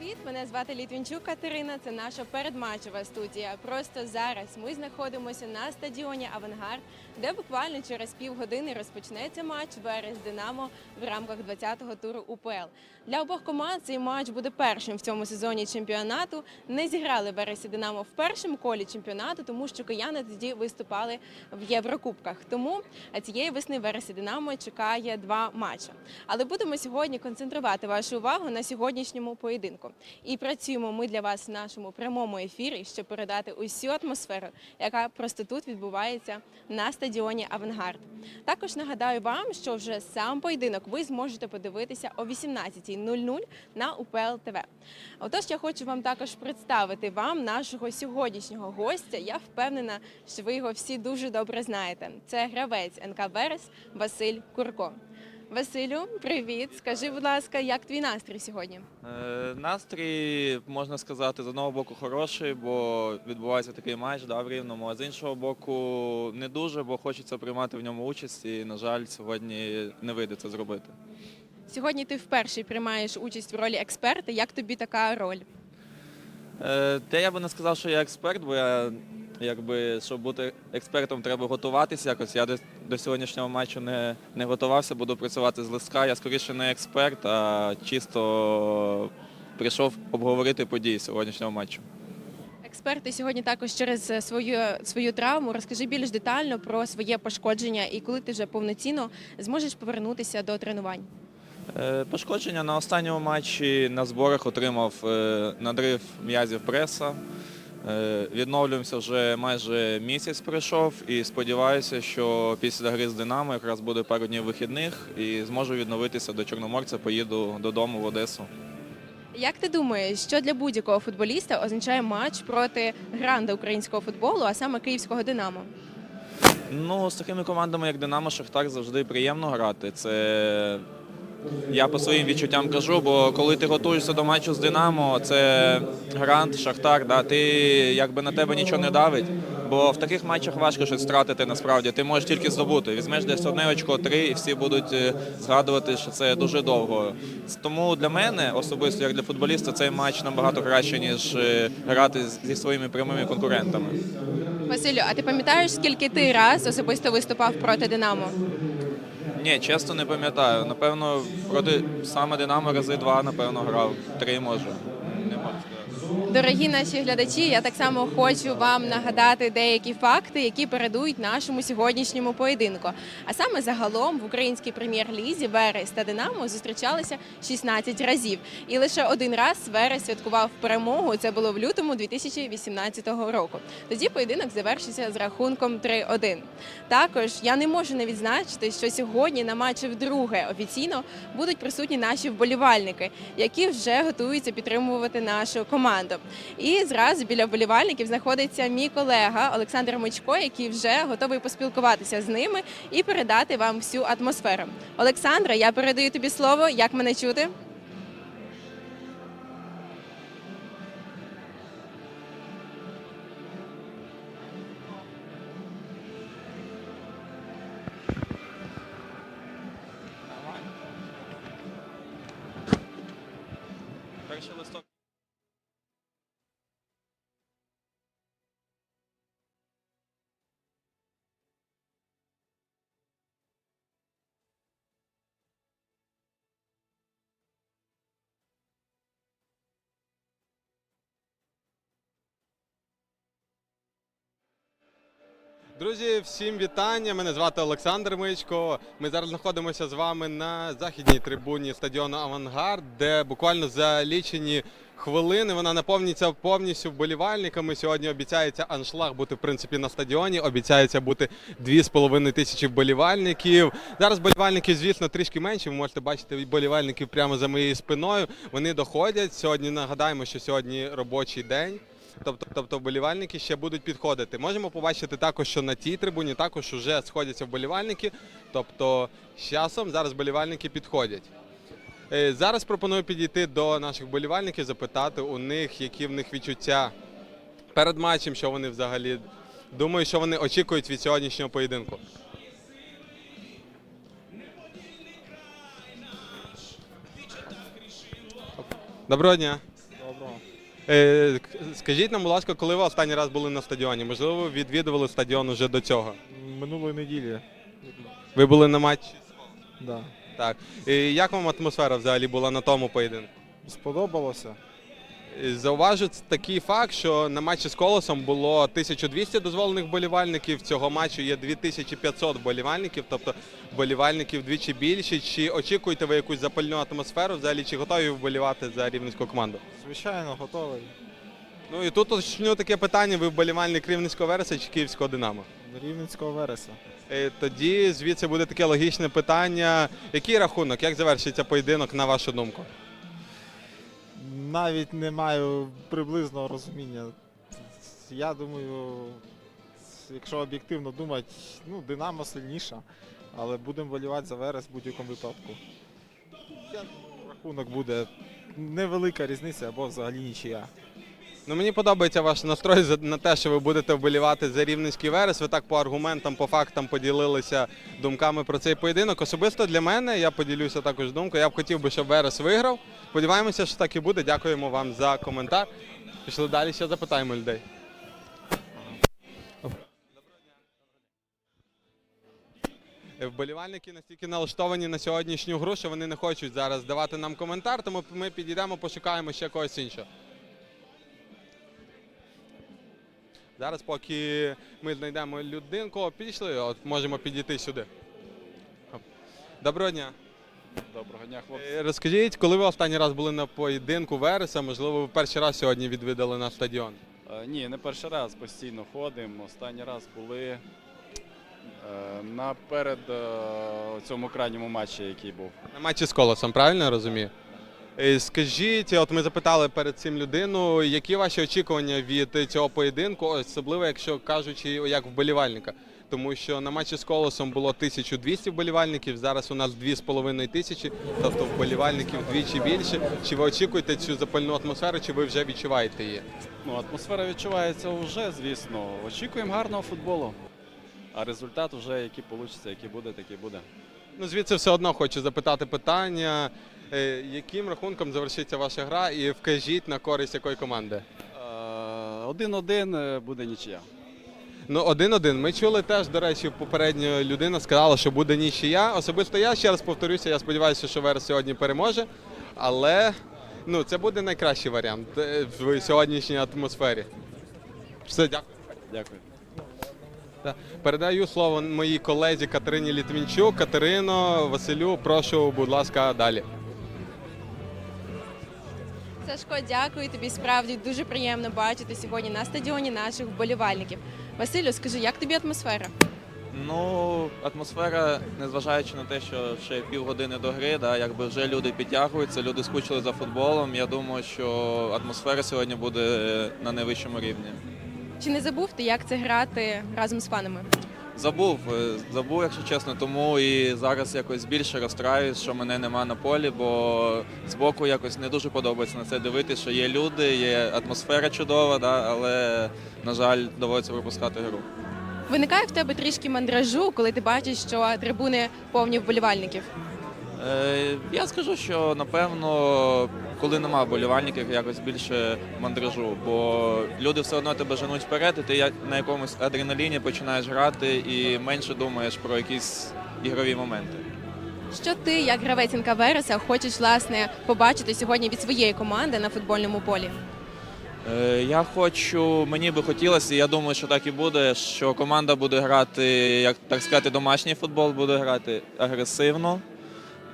Привіт, мене звати Літвінчук Катерина. Це наша передматчева студія. Просто зараз ми знаходимося на стадіоні Авангард, де буквально через півгодини розпочнеться матч Верес Динамо в рамках 20-го туру УПЛ. Для обох команд цей матч буде першим в цьому сезоні чемпіонату. Не зіграли Верес і Динамо в першому колі чемпіонату, тому що кияни тоді виступали в Єврокубках. Тому цієї весни Верес і Динамо чекає два матчі. Але будемо сьогодні концентрувати вашу увагу на сьогоднішньому поєдинку. І працюємо ми для вас в нашому прямому ефірі, щоб передати усю атмосферу, яка просто тут відбувається на стадіоні Авангард. Також нагадаю вам, що вже сам поєдинок ви зможете подивитися о 18.00 на УПЛ ТВ. Отож, я хочу вам також представити вам нашого сьогоднішнього гостя. Я впевнена, що ви його всі дуже добре знаєте. Це гравець НК Верес Василь Курко. Василю, привіт! Скажи, будь ласка, як твій настрій сьогодні? Е, Настрій, можна сказати, з одного боку хороший, бо відбувається такий матч да, в рівному, а з іншого боку, не дуже, бо хочеться приймати в ньому участь, і, на жаль, сьогодні не вийде це зробити. Сьогодні ти вперше приймаєш участь в ролі експерта. Як тобі така роль? Е, Те я би не сказав, що я експерт, бо я, якби, щоб бути експертом, треба готуватися якось. Я до, до сьогоднішнього матчу не, не готувався, буду працювати з листка. Я скоріше не експерт, а чисто прийшов обговорити події сьогоднішнього матчу. Експерт, ти сьогодні також через свою свою травму розкажи більш детально про своє пошкодження і коли ти вже повноцінно зможеш повернутися до тренувань. Е, Пошкодження на останньому матчі на зборах отримав е, надрив м'язів преса. Е, Відновлюємося вже майже місяць пройшов і сподіваюся, що після гри з Динамо якраз буде пару днів вихідних і зможу відновитися до Чорноморця, поїду додому в Одесу. Як ти думаєш, що для будь-якого футболіста означає матч проти гранда українського футболу, а саме київського Динамо? Ну, з такими командами, як Динамо, Шахтар, завжди приємно грати. Це я по своїм відчуттям кажу, бо коли ти готуєшся до матчу з Динамо, це грант, Шахтар, да, ти якби на тебе нічого не давить. Бо в таких матчах важко щось втратити насправді. Ти можеш тільки здобути. Візьмеш десь одне очко, три, і всі будуть е, згадувати, що це дуже довго. Тому для мене, особисто як для футболіста, цей матч набагато краще, ніж е, грати зі своїми прямими конкурентами. Василю, а ти пам'ятаєш, скільки ти раз особисто виступав проти Динамо? Ні, чесно не пам'ятаю. Напевно, проти саме Динамо рази два, напевно, грав. Три може. Не можу. Дорогі наші глядачі, я так само хочу вам нагадати деякі факти, які передують нашому сьогоднішньому поєдинку. А саме загалом в українській прем'єр-лізі Верес та Динамо зустрічалися 16 разів. І лише один раз Верес святкував перемогу. Це було в лютому 2018 року. Тоді поєдинок завершився з рахунком 3-1. Також я не можу не відзначити, що сьогодні на матчі вдруге офіційно будуть присутні наші вболівальники, які вже готуються підтримувати нашу команду. І зразу біля вболівальників знаходиться мій колега Олександр Мичко, який вже готовий поспілкуватися з ними і передати вам всю атмосферу. Олександра, я передаю тобі слово. Як мене чути? Друзі, всім вітання. Мене звати Олександр Мичко. Ми зараз знаходимося з вами на західній трибуні стадіону Авангард, де буквально за лічені хвилини вона наповниться повністю вболівальниками. Сьогодні обіцяється аншлаг бути в принципі на стадіоні. Обіцяється бути 2,5 тисячі вболівальників. Зараз вболівальників, звісно, трішки менше. Ви можете бачити вболівальників прямо за моєю спиною. Вони доходять. Сьогодні нагадаємо, що сьогодні робочий день. Тобто, тобто вболівальники ще будуть підходити. Можемо побачити також, що на тій трибуні також вже сходяться вболівальники. Тобто з часом зараз вболівальники підходять. Е, Зараз пропоную підійти до наших вболівальників, запитати у них, які в них відчуття перед матчем, що вони взагалі думаю, що вони очікують від сьогоднішнього поєдинку. Доброго дня. Е, Скажіть нам, будь ласка, коли ви останній раз були на стадіоні? Можливо, ви відвідували стадіон уже до цього? Минулої неділі. Ви були на матчі? Да. Так. І як вам атмосфера взагалі була на тому поєдинку? Сподобалося. Зауважу такий факт, що на матчі з колосом було 1200 дозволених болівальників. Цього матчу є 2500 болівальників, тобто болівальників двічі більше. Чи очікуєте ви якусь запальну атмосферу? Взагалі, чи готові вболівати за рівненську команду? Звичайно, готовий. Ну і тут уточню таке питання: ви вболівальник Рівненського Вереса чи Київського Динамо? Рівненського вереса. Е, Тоді звідси буде таке логічне питання. Який рахунок? Як завершиться поєдинок, на вашу думку? Навіть не маю приблизного розуміння. Я думаю, якщо об'єктивно думати, ну, Динамо сильніша, але будемо волівати за Верес в будь-якому випадку. Рахунок буде невелика різниця або взагалі нічия. Ну мені подобається ваш настрой на те, що ви будете вболівати за рівненський верес. Ви так по аргументам, по фактам поділилися думками про цей поєдинок. Особисто для мене я поділюся також думкою. Я б хотів би, щоб Верес виграв. Сподіваємося, що так і буде. Дякуємо вам за коментар. Пішли далі, ще запитаємо людей. Вболівальники настільки налаштовані на сьогоднішню гру, що вони не хочуть зараз давати нам коментар, тому ми підійдемо, пошукаємо ще когось іншого. Зараз, поки ми знайдемо людинку, підійшли, от можемо підійти сюди. Доброго дня. Доброго дня, хлопці. Е, Розкажіть, коли ви останній раз були на поєдинку Вереса, можливо, ви перший раз сьогодні відвідали наш стадіон. Е, Ні, не перший раз постійно ходимо. Останній раз були е, наперед е, цьому крайньому матчі, який був. На матчі з колосом, правильно я розумію? Е, Скажіть, от ми запитали перед цим людину, які ваші очікування від цього поєдинку, особливо якщо кажучи, як вболівальника. Тому що на матчі з колосом було 1200 вболівальників, зараз у нас 2500, тобто вболівальників вдвічі більше. Чи ви очікуєте цю запальну атмосферу, чи ви вже відчуваєте її? Ну, атмосфера відчувається вже, звісно. Очікуємо гарного футболу. А результат вже який вийде, який буде, такий буде. Ну, звідси все одно хочу запитати питання, яким рахунком завершиться ваша гра, і вкажіть на користь якої команди. Е, Один-один е, буде нічия. Ну, один-один. Ми чули теж, до речі, попередня людина сказала, що буде нічия. Особисто я ще раз повторюся, я сподіваюся, що Верес сьогодні переможе. Але ну, це буде найкращий варіант е, в сьогоднішній атмосфері. Все, дякую. Дякую. Передаю слово моїй колезі Катерині Літвінчук. Катерино, Василю, прошу, будь ласка, далі. Сашко, дякую тобі. Справді дуже приємно бачити сьогодні на стадіоні наших вболівальників. Василю, скажи, як тобі атмосфера? Ну, атмосфера, незважаючи на те, що ще півгодини до гри, да, якби вже люди підтягуються, люди скучили за футболом. Я думаю, що атмосфера сьогодні буде на найвищому рівні. Чи не забув ти, як це грати разом з фанами? Забув, е, забув, якщо чесно, тому і зараз якось більше розстраюсь, що мене нема на полі, бо збоку якось не дуже подобається на це дивитися, що є люди, є атмосфера чудова, да, але, на жаль, доводиться пропускати гру. Виникає в тебе трішки мандражу, коли ти бачиш, що трибуни повні вболівальників. Е, я скажу, що напевно, коли нема болівальників, якось більше мандражу, бо люди все одно тебе женуть вперед, і ти на якомусь адреналіні починаєш грати і менше думаєш про якісь ігрові моменти. Що ти, як гравець НК Вереса, хочеш власне побачити сьогодні від своєї команди на футбольному полі? Е, Я хочу, мені би хотілося, і я думаю, що так і буде, що команда буде грати, як так сказати, домашній футбол, буде грати агресивно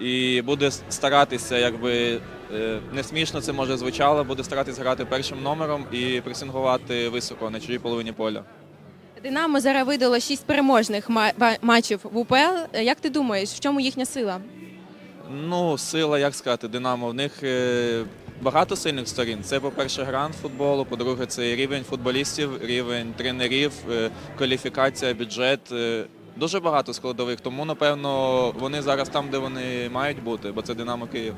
і буде старатися, якби е, не смішно це може звучало, буде старатися грати першим номером і пресингувати високо на чужій половині поля. Динамо зараз видало шість переможних матчів в УПЛ. Як ти думаєш, в чому їхня сила? Ну, сила, як сказати, Динамо. В них е, багато сильних сторін. Це, по-перше, грант футболу, по-друге, це рівень футболістів, рівень тренерів, е, кваліфікація, бюджет. Дуже багато складових. Тому, напевно, вони зараз там, де вони мають бути, бо це Динамо Київ.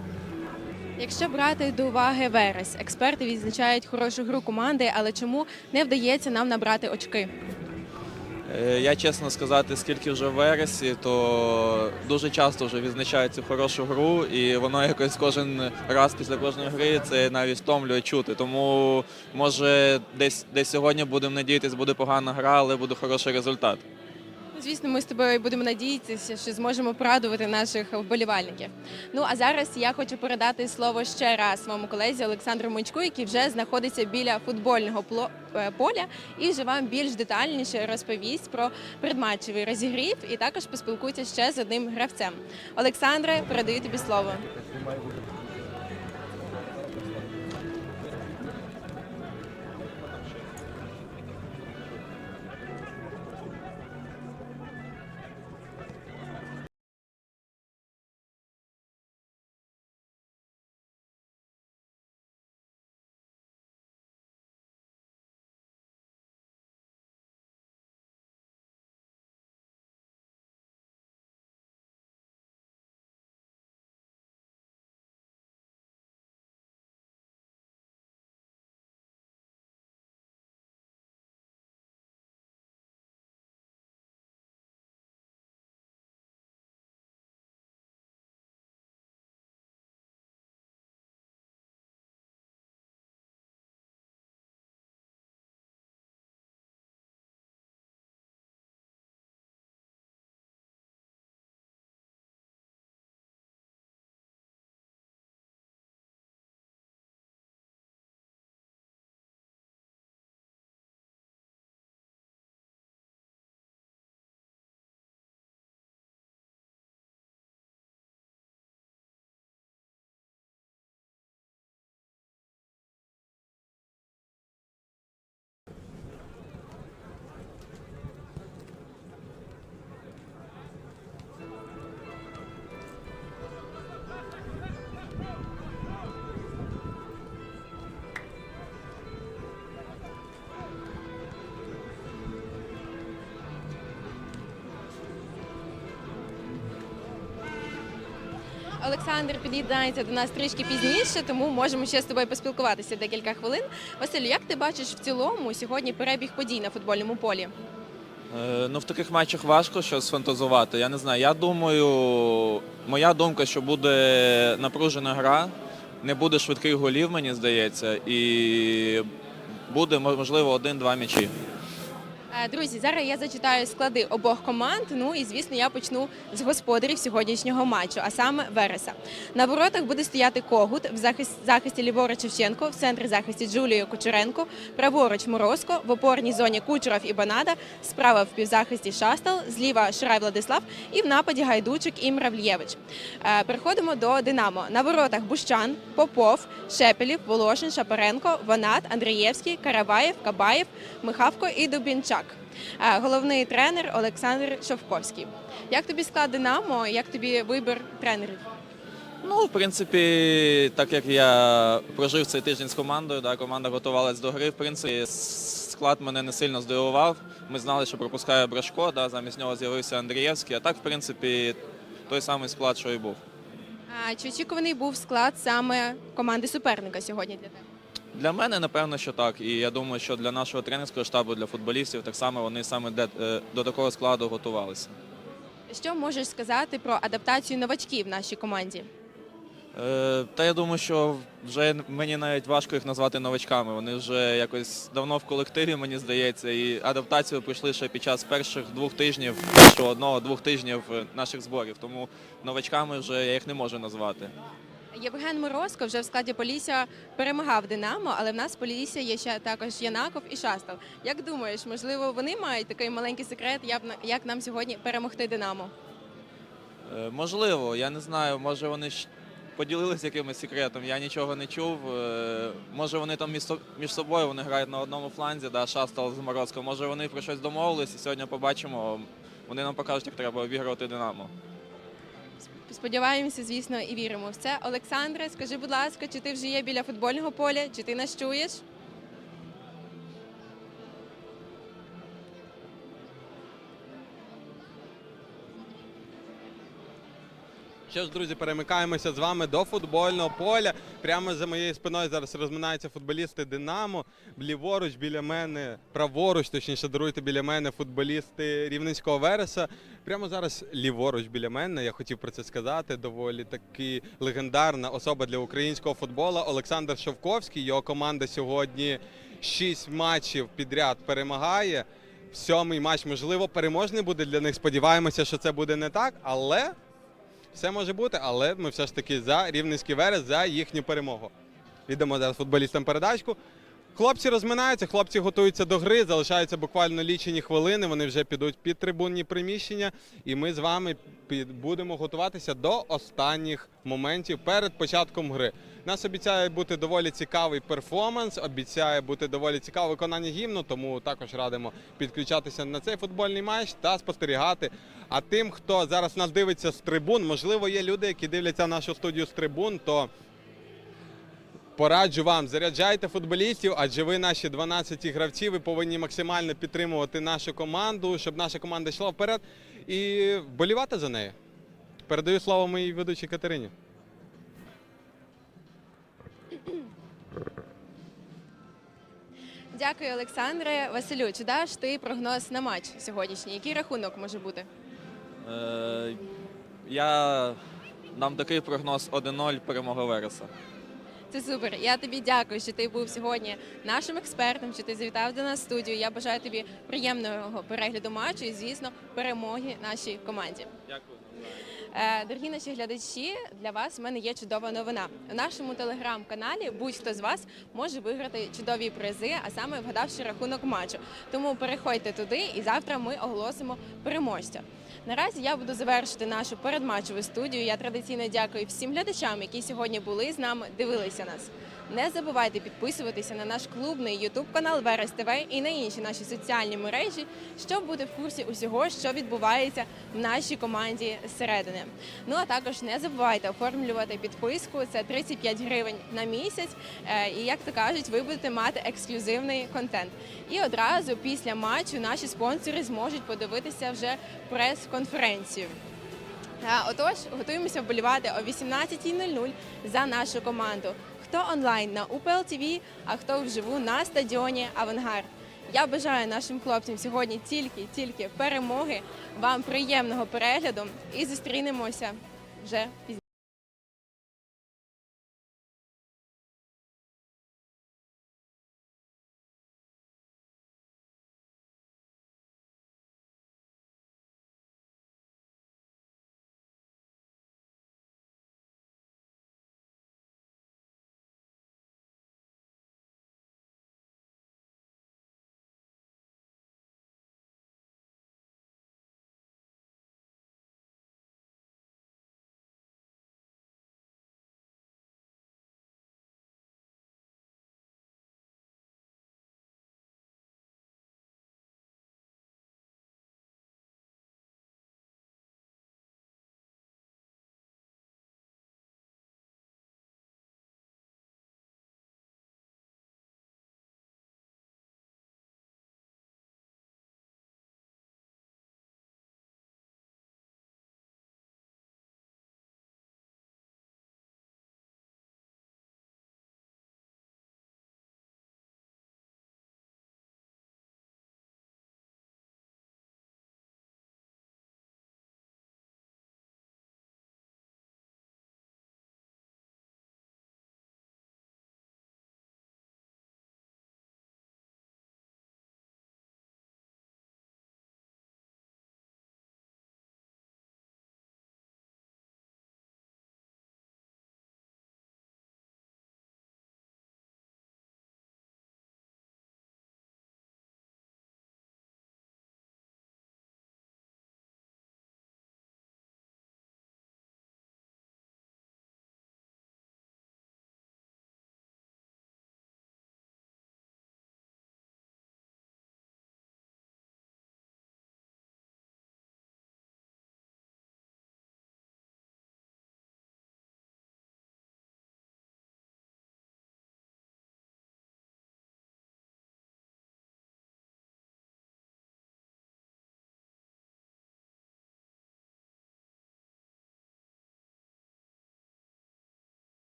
Якщо брати до уваги Верес, експерти відзначають хорошу гру команди, але чому не вдається нам набрати очки? Е, Я чесно сказати, скільки вже в вересі, то дуже часто вже відзначають цю хорошу гру, і воно якось кожен раз після кожної гри це навіть втомлює чути. Тому може десь десь сьогодні будемо надіятися, буде погана гра, але буде хороший результат. Звісно, ми з тобою будемо надіятися, що зможемо порадувати наших вболівальників. Ну а зараз я хочу передати слово ще раз своєму колезі Олександру Мончку, який вже знаходиться біля футбольного е, поля і вже вам більш детальніше розповість про предматчевий розігрів і також поспілкується ще з одним гравцем. Олександре, передаю тобі слово. Олександр під'єднається до нас трішки пізніше, тому можемо ще з тобою поспілкуватися декілька хвилин. Василю, як ти бачиш в цілому сьогодні перебіг подій на футбольному полі? Е, Ну, в таких матчах важко щось фантазувати. Я не знаю. Я думаю, моя думка, що буде напружена гра, не буде швидких голів, мені здається, і буде можливо один-два м'ячі. Е, Друзі, зараз я зачитаю склади обох команд. Ну і звісно, я почну з господарів сьогоднішнього матчу, а саме Вереса. На воротах буде стояти Когут, в захист, захисті ліворуч Шевченко, в центрі захисті Джуліо Кучеренко, праворуч Морозко, в опорній зоні Кучеров і Банада, справа в півзахисті Шастал, зліва Шрай Владислав і в нападі Гайдучик і Мравлєвич. Е, Переходимо до Динамо. На воротах Бущан, Попов, Шепелів, Волошин, Шапаренко, Ванат, Андрієвський, Караваєв, Кабаєв, Михавко і Дубінчак. Головний тренер Олександр Шовковський. Як тобі склад Динамо? Як тобі вибір тренерів? Ну, в принципі, так як я прожив цей тиждень з командою, да, команда готувалась до гри. В принципі, склад мене не сильно здивував. Ми знали, що пропускає Брашко, да, замість нього з'явився Андрієвський. А так, в принципі, той самий склад, що і був. А Чи очікуваний був склад саме команди суперника сьогодні для тебе? Для мене, напевно, що так. І я думаю, що для нашого тренерського штабу, для футболістів, так само вони саме е, до такого складу готувалися. Що можеш сказати про адаптацію новачків в нашій команді? Е, Та я думаю, що вже мені навіть важко їх назвати новачками. Вони вже якось давно в колективі, мені здається, і адаптацію пройшли ще під час перших двох тижнів, першого одного-двох тижнів е, наших зборів. Тому новачками вже я їх не можу назвати. Євген Морозко вже в складі Полісся перемагав Динамо, але в нас в Полісся є ще також Янаков і Шастал. Як думаєш, можливо, вони мають такий маленький секрет, як нам сьогодні перемогти Динамо? Е, Можливо, я не знаю, може вони поділилися якимось секретом, я нічого не чув. Е, Може вони там між собою вони грають на одному фланзі, да, Шастал з Морозко. Може вони про щось домовились і сьогодні побачимо. Вони нам покажуть, як треба обігрувати Динамо. Сподіваємося, звісно, і віримо в це. Олександре, скажи, будь ласка, чи ти вже є біля футбольного поля, чи ти нас чуєш? Що ж, друзі, перемикаємося з вами до футбольного поля. Прямо за моєю спиною зараз розминаються футболісти Динамо. Ліворуч біля мене, праворуч, точніше, даруйте біля мене футболісти Рівненського Вереса. Прямо зараз ліворуч біля мене. Я хотів про це сказати. Доволі таки легендарна особа для українського футболу Олександр Шовковський. Його команда сьогодні 6 матчів підряд перемагає. Сьомий матч, можливо, переможний буде для них. Сподіваємося, що це буде не так, але все може бути, але ми все ж таки за рівненський верес, за їхню перемогу. Віддамо зараз футболістам передачку. Хлопці розминаються, хлопці готуються до гри, залишаються буквально лічені хвилини. Вони вже підуть під трибунні приміщення, і ми з вами будемо готуватися до останніх моментів перед початком гри. Нас обіцяє бути доволі цікавий перформанс, обіцяє бути доволі цікаве виконання гімну, тому також радимо підключатися на цей футбольний матч та спостерігати. А тим, хто зараз нас дивиться з трибун, можливо, є люди, які дивляться нашу студію з трибун, то пораджу вам, заряджайте футболістів, адже ви наші 12 гравці, ви повинні максимально підтримувати нашу команду, щоб наша команда йшла вперед і вболівати за неї. Передаю слово моїй ведучій Катерині. Дякую, Олександре. Василю, чи даш ти прогноз на матч сьогоднішній? Який рахунок може бути? Е, я дам такий прогноз 1-0 перемога Вереса. Це супер. Я тобі дякую, що ти був сьогодні нашим експертом, що ти завітав до нас в студію. Я бажаю тобі приємного перегляду матчу і, звісно, перемоги нашій команді. Дякую. Е, Дорогі наші глядачі, для вас в мене є чудова новина. У нашому телеграм-каналі будь-хто з вас може виграти чудові призи, а саме вгадавши рахунок матчу. Тому переходьте туди, і завтра ми оголосимо переможця. Наразі я буду завершити нашу передматчеву студію. Я традиційно дякую всім глядачам, які сьогодні були з нами, дивилися нас. Не забувайте підписуватися на наш клубний ютуб канал Верес ТВ і на інші наші соціальні мережі, щоб бути в курсі усього, що відбувається в нашій команді зсередини. Ну а також не забувайте оформлювати підписку. Це 35 гривень на місяць. Е, І як то кажуть, ви будете мати ексклюзивний контент. І одразу після матчу наші спонсори зможуть подивитися вже прес-конференцію. Отож, готуємося вболівати о 18.00 за нашу команду. Хто онлайн на УПЛ ТВ, а хто вживу на стадіоні Авангард. Я бажаю нашим хлопцям сьогодні тільки тільки перемоги. Вам приємного перегляду і зустрінемося вже пізніше.